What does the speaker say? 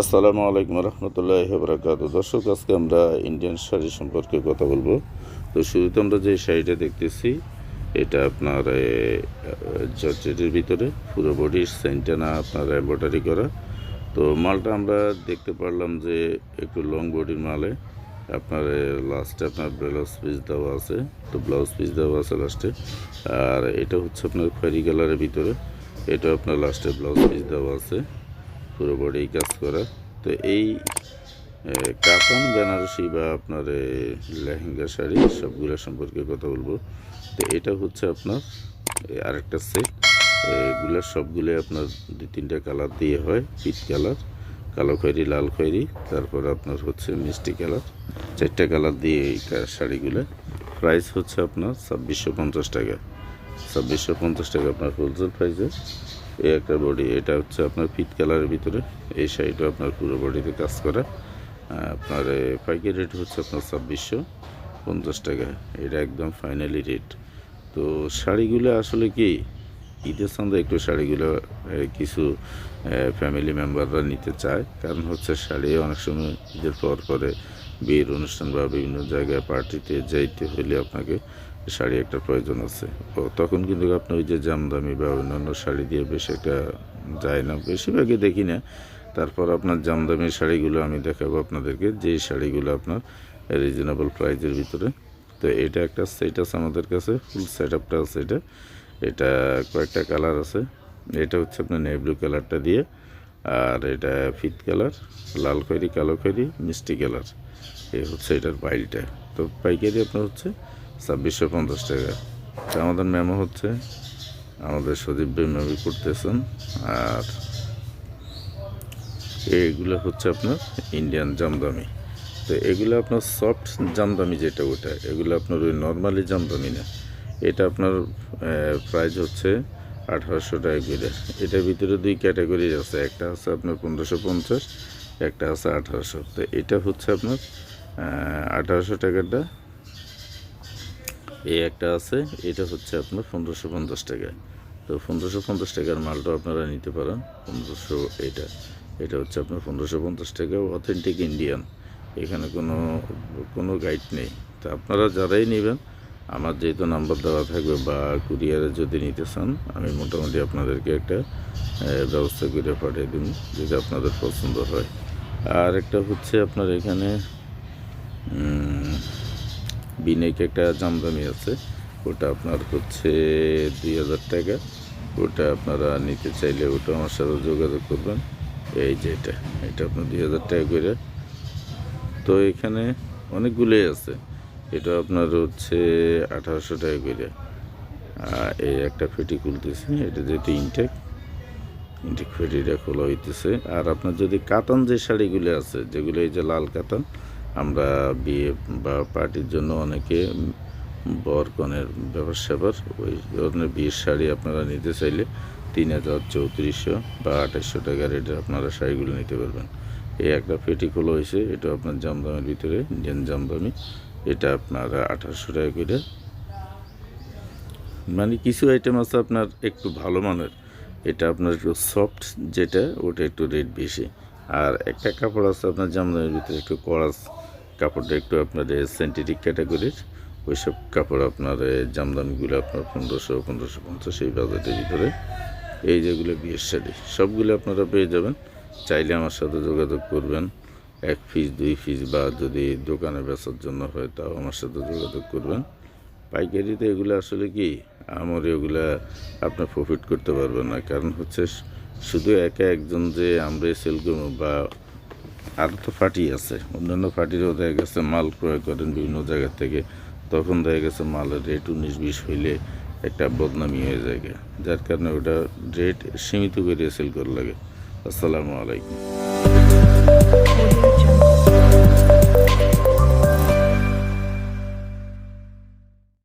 আসসালামু আলাইকুম রহমতুল্লাহ বরাকাত দর্শক, আজকে আমরা ইন্ডিয়ান শাড়ি সম্পর্কে কথা বলব। তো শুরুতে আমরা যে শাড়িটা দেখতেছি, এটা আপনার জর্জেটের ভিতরে। পুরো বডির সেন্টানা আপনার এম্ব্রয়ডারি করা। তো মালটা আমরা দেখতে পারলাম যে একটু লং বডির মালে। আপনার লাস্টে আপনার ব্লাউজ পিস দেওয়া আছে। তো ব্লাউজ পিস দেওয়া আছে লাস্টে আর এটা হচ্ছে আপনার খয়েরি কালারের ভিতরে। এটা আপনার লাস্টে ব্লাউজ পিস দেওয়া আছে। পুরো বডি কাজ করা। তো এই কাতান, বেনারসি বা আপনার লেহেঙ্গা শাড়ি সবগুলো সম্পর্কে কথা বলব। তো এটা হচ্ছে আপনার আরেকটা সেট এগুলো সবগুলো আপনার দুই তিনটা কালার দিয়ে হয় পিট কালার কালো খয়েরি, লাল খয়েরি। তারপর আপনার হচ্ছে মিষ্টি কালার চারটা কালার দিয়ে এই শাড়িগুলো। প্রাইস হচ্ছে আপনার ছাব্বিশশো পঞ্চাশ টাকা। ছাব্বিশশো পঞ্চাশ টাকা আপনার হোলসেল প্রাইসে এই একটা বডি এটা হচ্ছে আপনার ফিট কালারের ভিতরে। এই শাড়িটা আপনার পুরো বডিতে কাজ করা। আপনার পাইকারি রেট হচ্ছে আপনার ছাব্বিশশো পঞ্চাশ টাকা। এটা একদম ফাইনালি রেট তো শাড়িগুলো আসলে কি? ঈদের সন্ধ্যে একটু শাড়িগুলো কিছু ফ্যামিলি মেম্বাররা নিতে চায়। কারণ হচ্ছে শাড়ি অনেক সময় ঈদের পর পরে বিয়ের অনুষ্ঠান বা বিভিন্ন জায়গায় পার্টিতে যাইতে হলে আপনাকে শাড়ি একটা প্রয়োজন আছে। তো তখন কিন্তু আপনি ওই যে জামদামি বা অন্যান্য শাড়ি দিয়ে বেশ একটা যায় না, বেশিরভাগই দেখি না। তারপর আপনার জামদামি শাড়িগুলো আমি দেখাবো আপনাদেরকে যে শাড়িগুলো আপনার রিজনেবল প্রাইজের ভিতরে। তো এটা একটা সেট আছে আমাদের কাছে ফুল সেট আপটা আছে এটা। এটা কয়েকটা কালার আছে। এটা হচ্ছে আপনার নেভব্লু কালারটা দিয়ে আর এটা ফিট কালার, লাল খয়েরি, কালো খয়েরি, মিষ্টি কালার। এই হচ্ছে এটার বাইলটা। তো পাইকারি আপনার হচ্ছে ছাব্বিশশো পঞ্চাশ টাকা। তো আমাদের মেমো হচ্ছে, আমাদের সজীব মেমো করতেছেন। আর এগুলো হচ্ছে আপনার ইন্ডিয়ান জামদামি তো এগুলো আপনার সফট জামদামি যেটা ওটা, এগুলো আপনার ওই নর্মালি জামদামি না। এটা আপনার প্রাইস হচ্ছে আঠারোশো টাকা করে এটার ভিতরে দুই ক্যাটাগরি আছে, একটা আছে আপনার পনেরোশো পঞ্চাশ, একটা আছে আঠারোশো। তো এটা হচ্ছে আপনার আঠারোশো টাকাটা এই একটা আছে, এটা হচ্ছে আপনার পনেরোশো পঞ্চাশ টাকা। তো পনেরোশো পঞ্চাশ টাকার মালটা আপনারা নিতে পারেন, পনেরোশো এটা। এটা হচ্ছে আপনার পনেরোশো পঞ্চাশ টাকা অথেন্টিক ইন্ডিয়ান এখানে কোনো কোনো গাইড নেই। তো আপনারা যারাই নেবেন আমার যেহেতু নাম্বার দেওয়া থাকবে বা কুরিয়ারে যদি নিতে চান, আমি মোটামুটি আপনাদেরকে একটা ব্যবস্থা করে পাঠিয়ে দিন যদি আপনাদের পছন্দ হয়। আর একটা হচ্ছে আপনার এখানে বিনেক একটা জামদানি আছে। ওটা আপনার হচ্ছে দুই হাজার টাকা। ওটা আপনারা নিতে চাইলে ওটা আমার সাথে যোগাযোগ করবেন। এই যে এটা এটা আপনার দুই হাজার টাকা করে। তো এখানে অনেকগুলোই আছে। এটা আপনার হচ্ছে আঠারোশো টাকা করে। এই একটা ফেটি খুলতেছে, এটা যেহেতু ইনটেক ইনটেক ফেটিটা খোলা হইতেছে। আর আপনার যদি কাতান যে শাড়িগুলো আছে, যেগুলো এই যে লাল কাতান, আমরা বিয়ে বা পার্টির জন্য অনেকে বর কনের ব্যাপার স্যাপার ওই ধরনের বিয়ের শাড়ি আপনারা নিতে চাইলে তিন হাজার চৌত্রিশশো বা আঠাশশো টাকা রেটের আপনারা শাড়িগুলো নিতে পারবেন। এই একটা পেটি খোলা হয়েছে এটা আপনার জামদামের ভিতরে ইন্ডিয়ান জামদামি এটা আপনার আঠারোশো টাকা করে। মানে কিছু আইটেম আছে আপনার একটু ভালো মানের। এটা আপনার একটু সফট যেটা, ওটা একটু রেট বেশি। আর একটা কাপড় আছে আপনার জামদানির ভিতরে, একটু করাস কাপড়টা একটু আপনার সেন্টিটিক ক্যাটাগরির ওইসব কাপড় আপনার জামদানিগুলো আপনার পনেরোশো পনেরোশো, পঞ্চাশ, এই বাজেটের ভিতরে। এই যেগুলো বিয়ের শাড়ি, সবগুলো আপনারা পেয়ে যাবেন। চাইলে আমার সাথে যোগাযোগ করবেন। এক পিস দুই পিস বা যদি দোকানে বেচার জন্য হয়, তাও আমার সাথে যোগাযোগ করবেন। পাইকারিতে এগুলো আসলে কি? আমার এগুলা আপনার প্রফিট করতে পারবেন না। কারণ হচ্ছে শুধু একা একজন যে আমরা সেল করব বা আরও তো ফাটি আছে। অন্যান্য ফাটিরও দেখা গেছে মাল ক্রয় করেন বিভিন্ন জায়গা থেকে। তখন দেখা গেছে মালের রেট উনিশ বিশ হইলে একটা বদনামি হয়ে যায় যার কারণে ওটা রেট সীমিত করে সেল করা লাগে। আসসালামু আলাইকুম।